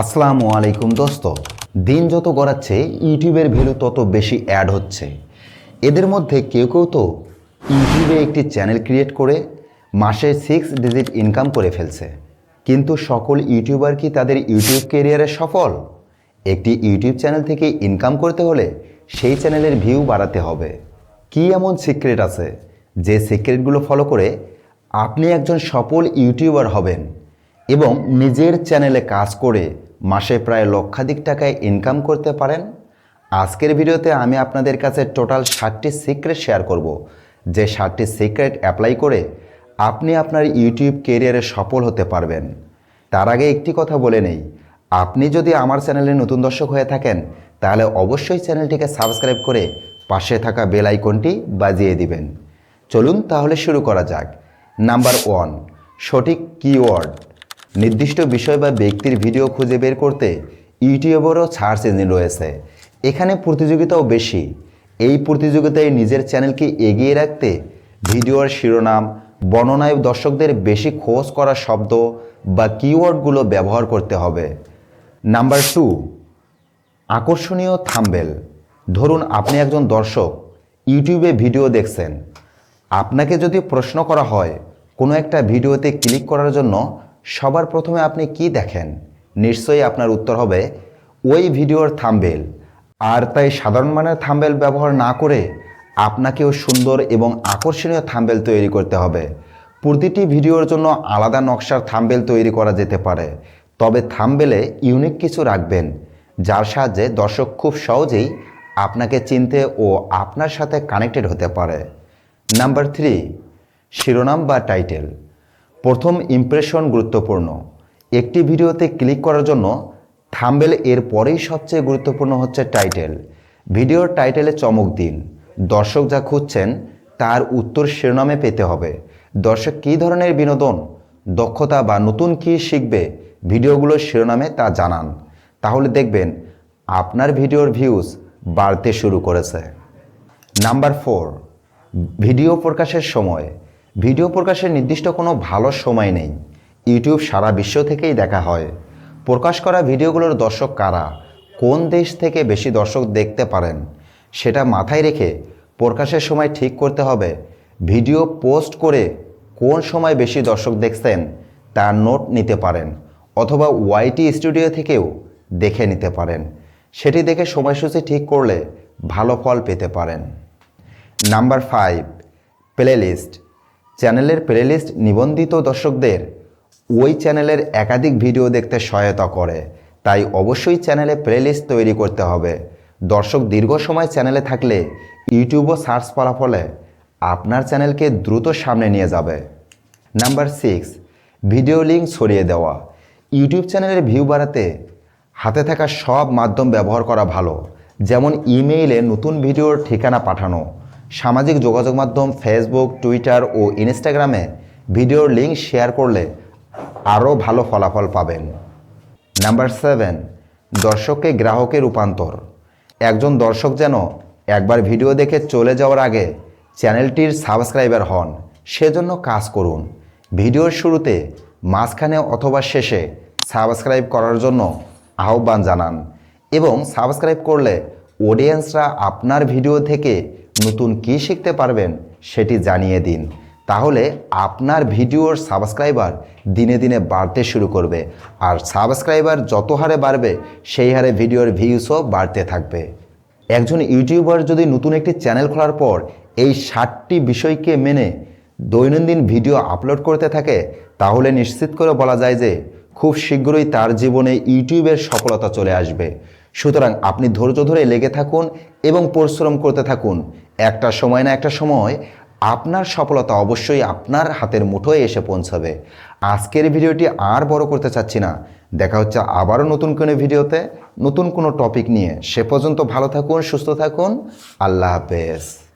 আসসালামু আলাইকুম দোস্ত। দিন যত গড়াচ্ছে, ইউটিউবের ভ্যালু তত বেশি অ্যাড হচ্ছে। এদের মধ্যে কেউ কেউ তো ইউটিউবে একটি চ্যানেল ক্রিয়েট করে মাসে সিক্স ডিজিট ইনকাম করে ফেলছে। কিন্তু সকল ইউটিউবার কি তাদের ইউটিউব কেরিয়ারে সফল? একটি ইউটিউব চ্যানেল থেকে ইনকাম করতে হলে সেই চ্যানেলের ভিউ বাড়াতে হবে। কি এমন সিক্রেট আছে যে সিক্রেটগুলো ফলো করে আপনি একজন সফল ইউটিউবার হবেন এবং নিজের চ্যানেলে কাজ করে মাসে প্রায় লক্ষাধিক টাকায় ইনকাম করতে পারেন। আজকের ভিডিওতে আমি আপনাদের কাছে টোটাল ষাটটি সিক্রেট শেয়ার করব। যে ষাটটি সিক্রেট অ্যাপ্লাই করে আপনি আপনার ইউটিউব কেরিয়ারে সফল হতে পারবেন। তার আগে একটি কথা বলে নেই। আপনি যদি আমার চ্যানেলে নতুন দর্শক হয়ে থাকেন, তাহলে অবশ্যই চ্যানেলটিকে সাবস্ক্রাইব করে পাশে থাকা বেল আইকনটি বাজিয়ে দিবেন। চলুন তাহলে শুরু করা যাক। নাম্বার ওয়ান সঠিক কিওয়ার্ড নির্দিষ্ট বিষয় বা ব্যক্তির ভিডিও খুঁজে বের করতে ইউটিউবেরও সার্চ ইঞ্জিন রয়েছে। এখানে প্রতিযোগিতাও বেশি। এই প্রতিযোগিতায় নিজের চ্যানেলকে এগিয়ে রাখতে ভিডিওর শিরোনাম, বর্ণনায় দর্শকদের বেশি খোঁজ করা শব্দ বা কিওয়ার্ডগুলো ব্যবহার করতে হবে। নাম্বার টু, আকর্ষণীয় থাম্বেল। ধরুন আপনি একজন দর্শক, ইউটিউবে ভিডিও দেখছেন। আপনাকে যদি প্রশ্ন করা হয়, কোনো একটা ভিডিওতে ক্লিক করার জন্য সবার প্রথমে আপনি কি দেখেন? নিশ্চয়ই আপনার উত্তর হবে, ওই ভিডিওর থাম্বেল। আর তাই সাধারণ মানের থাম্বেল ব্যবহার না করে আপনাকেও সুন্দর এবং আকর্ষণীয় থাম্বেল তৈরি করতে হবে। প্রতিটি ভিডিওর জন্য আলাদা নকশার থাম্বেল তৈরি করা যেতে পারে। তবে থাম্বেলে ইউনিক কিছু রাখবেন, যার সাহায্যে দর্শক খুব সহজেই আপনাকে চিনতে ও আপনার সাথে কানেক্টেড হতে পারে। নাম্বার থ্রি, শিরোনাম বা টাইটেল। প্রথম ইমপ্রেশন গুরুত্বপূর্ণ। একটি ভিডিওতে ক্লিক করার জন্য থাম্বেল এর পরেই সবচেয়ে গুরুত্বপূর্ণ হচ্ছে টাইটেল ভিডিওর টাইটেলে চমক দিন। দর্শক যা খুঁজছেন, তার উত্তর শিরোনামে পেতে হবে। দর্শক কী ধরনের বিনোদন, দক্ষতা বা নতুন কী শিখবে ভিডিওগুলোর শিরোনামে তা জানান। তাহলে দেখবেন, আপনার ভিডিওর ভিউজ বাড়তে শুরু করেছে। নাম্বার ফোর ভিডিও প্রকাশের সময়। ভিডিও প্রকাশের নির্দিষ্ট কোনো ভালো সময় নেই। ইউটিউব সারা বিশ্ব থেকেই দেখা হয়। প্রকাশ করা ভিডিওগুলোর দর্শক কারা? কোন দেশ থেকে বেশি দর্শক দেখতে পারেন? সেটা মাথায় রেখে প্রকাশের সময় ঠিক করতে হবে। ভিডিও পোস্ট করে কোন সময় বেশি দর্শক দেখছেন তার নোট নিতে পারেন অথবা ওয়াইটি স্টুডিও থেকেও দেখে নিতে পারেন। সেটি দেখে সময়সূচি ঠিক করলে ভালো ফল পেতে পারেন। Number five, playlist. চ্যানেলের প্লেলিস্ট নিবন্ধিত দর্শকদের ওই চ্যানেলের একাধিক ভিডিও দেখতে সহায়তা করে। তাই অবশ্যই চ্যানেলে প্লেলিস্ট তৈরি করতে হবে। দর্শক দীর্ঘ সময় চ্যানেলে থাকলে ইউটিউবও সার্চ ফলাফলে আপনার চ্যানেলকে দ্রুত সামনে নিয়ে যাবে। নাম্বার সিক্স, ভিডিও লিঙ্ক ছড়িয়ে দেওয়া। ইউটিউব চ্যানেলের ভিউ বাড়াতে হাতে থাকা সব মাধ্যম ব্যবহার করা ভালো। যেমন ইমেইলে নতুন ভিডিওর ঠিকানা পাঠানো সামাজিক যোগাযোগ মাধ্যম ফেসবুক টুইটার ও ইনস্টাগ্রামে ভিডিওর লিঙ্ক শেয়ার করলে আরও ভালো ফলাফল পাবেন। নাম্বার সেভেন দর্শককে গ্রাহকে রূপান্তর। একজন দর্শক যেন একবার ভিডিও দেখে চলে যাওয়ার আগে চ্যানেলটির সাবস্ক্রাইবার হন, সেজন্য কাজ করুন। ভিডিওর শুরুতে মাঝখানে অথবা শেষে সাবস্ক্রাইব করার জন্য আহ্বান জানান এবং সাবস্ক্রাইব করলে অডিয়েন্সরা আপনার ভিডিও থেকে নতুন কী শিখতে পারবেন সেটি জানিয়ে দিন। তাহলে আপনার ভিডিওর সাবস্ক্রাইবার দিনে দিনে বাড়তে শুরু করবে আর সাবস্ক্রাইবার যত হারে বাড়বে, সেই হারে ভিডিওর ভিউসও বাড়তে থাকবে। একজন ইউটিউবার যদি নতুন একটি চ্যানেল খোলার পর এই ষাটটি বিষয়কে মেনে দৈনন্দিন ভিডিও আপলোড করতে থাকে, তাহলে নিশ্চিত করে বলা যায় যে খুব শীঘ্রই তার জীবনে ইউটিউবের সফলতা চলে আসবে। সুতরাং আপনি ধৈর্য ধরে লেগে থাকুন এবং পরিশ্রম করতে থাকুন। একটা সময় না একটা সময় আপনার সফলতা অবশ্যই আপনার হাতের মুঠোয় এসে পৌঁছাবে। আজকের ভিডিওটি আর বড় করতে চাচ্ছি না। দেখা হচ্ছে আবারও নতুন কোনো ভিডিওতে, নতুন কোনো টপিক নিয়ে। সে পর্যন্ত ভালো থাকুন, সুস্থ থাকুন। আল্লাহ হাফেজ।